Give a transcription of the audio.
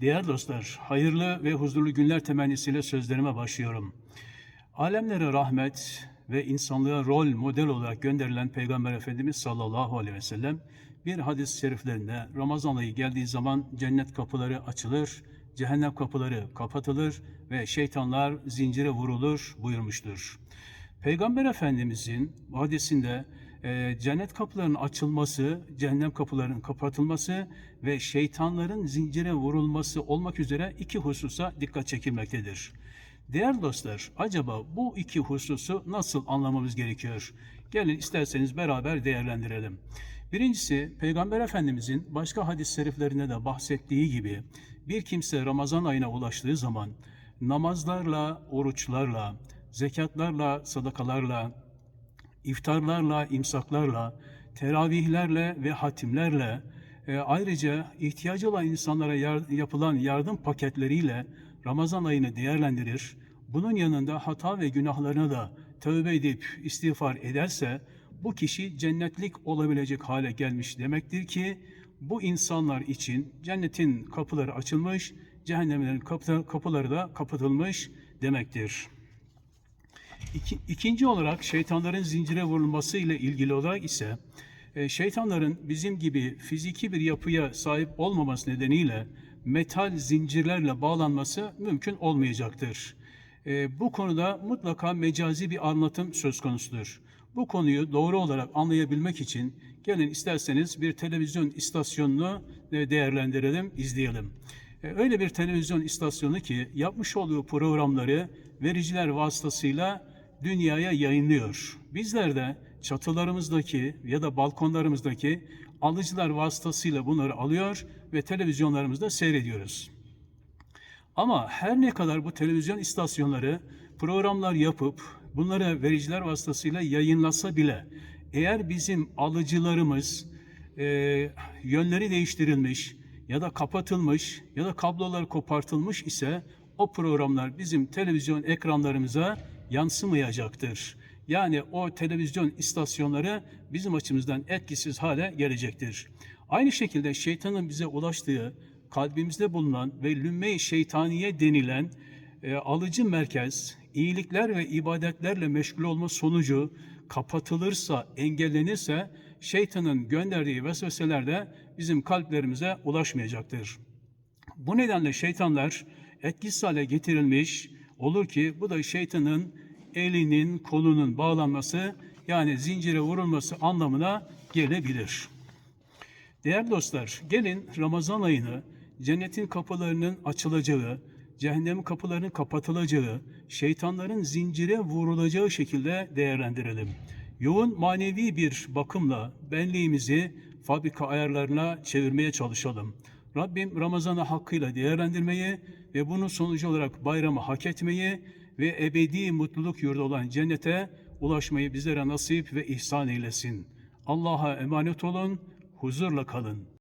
Değerli dostlar, hayırlı ve huzurlu günler temennisiyle sözlerime başlıyorum. Alemlere rahmet ve insanlığa rol model olarak gönderilen Peygamber Efendimiz sallallahu aleyhi ve sellem bir hadis-i şeriflerinde Ramazan ayı geldiği zaman cennet kapıları açılır, cehennem kapıları kapatılır ve şeytanlar zincire vurulur buyurmuştur. Peygamber Efendimizin hadisinde e, cennet kapılarının açılması, cehennem kapılarının kapatılması ve şeytanların zincire vurulması olmak üzere iki hususa dikkat çekilmektedir. Değerli dostlar, acaba bu iki hususu nasıl anlamamız gerekiyor? Gelin isterseniz beraber değerlendirelim. Birincisi, Peygamber Efendimizin başka hadis-i şeriflerinde de bahsettiği gibi bir kimse Ramazan ayına ulaştığı zaman namazlarla, oruçlarla, zekatlarla, sadakalarla, iftarlarla, imsaklarla, teravihlerle ve hatimlerle, e, ayrıca ihtiyacı olan insanlara yar- yapılan yardım paketleriyle Ramazan ayını değerlendirir, bunun yanında hata ve günahlarına da tövbe edip istiğfar ederse, bu kişi cennetlik olabilecek hale gelmiş demektir ki, bu insanlar için cennetin kapıları açılmış, cehennemlerin kapı- kapıları da kapatılmış demektir. İki, ikinci olarak şeytanların zincire vurulması ile ilgili olarak ise e, şeytanların bizim gibi fiziki bir yapıya sahip olmaması nedeniyle metal zincirlerle bağlanması mümkün olmayacaktır. E, bu konuda mutlaka mecazi bir anlatım söz konusudur. Bu konuyu doğru olarak anlayabilmek için gelin isterseniz bir televizyon istasyonunu e, değerlendirelim, izleyelim. Öyle bir televizyon istasyonu ki yapmış olduğu programları vericiler vasıtasıyla dünyaya yayınlıyor. Bizler de çatılarımızdaki ya da balkonlarımızdaki alıcılar vasıtasıyla bunları alıyor ve televizyonlarımızda seyrediyoruz. Ama her ne kadar bu televizyon istasyonları programlar yapıp bunları vericiler vasıtasıyla yayınlasa bile eğer bizim alıcılarımız e, yönleri değiştirilmiş ya da kapatılmış ya da kablolar kopartılmış ise o programlar bizim televizyon ekranlarımıza yansımayacaktır. Yani o televizyon istasyonları bizim açımızdan etkisiz hale gelecektir. Aynı şekilde şeytanın bize ulaştığı kalbimizde bulunan ve lümme-i şeytaniye denilen e, alıcı merkez, iyilikler ve ibadetlerle meşgul olma sonucu kapatılırsa, engellenirse şeytanın gönderdiği vesveseler de bizim kalplerimize ulaşmayacaktır. Bu nedenle şeytanlar etkisiz hale getirilmiş olur ki bu da şeytanın elinin, kolunun bağlanması yani zincire vurulması anlamına gelebilir. Değerli dostlar, gelin Ramazan ayını cennetin kapılarının açılacağı, cehennem kapılarının kapatılacağı, şeytanların zincire vurulacağı şekilde değerlendirelim. Yoğun manevi bir bakımla benliğimizi fabrika ayarlarına çevirmeye çalışalım. Rabbim Ramazan'ı hakkıyla değerlendirmeyi ve bunun sonucu olarak bayramı hak etmeyi ve ebedi mutluluk yurdu olan cennete ulaşmayı bizlere nasip ve ihsan eylesin. Allah'a emanet olun, huzurla kalın.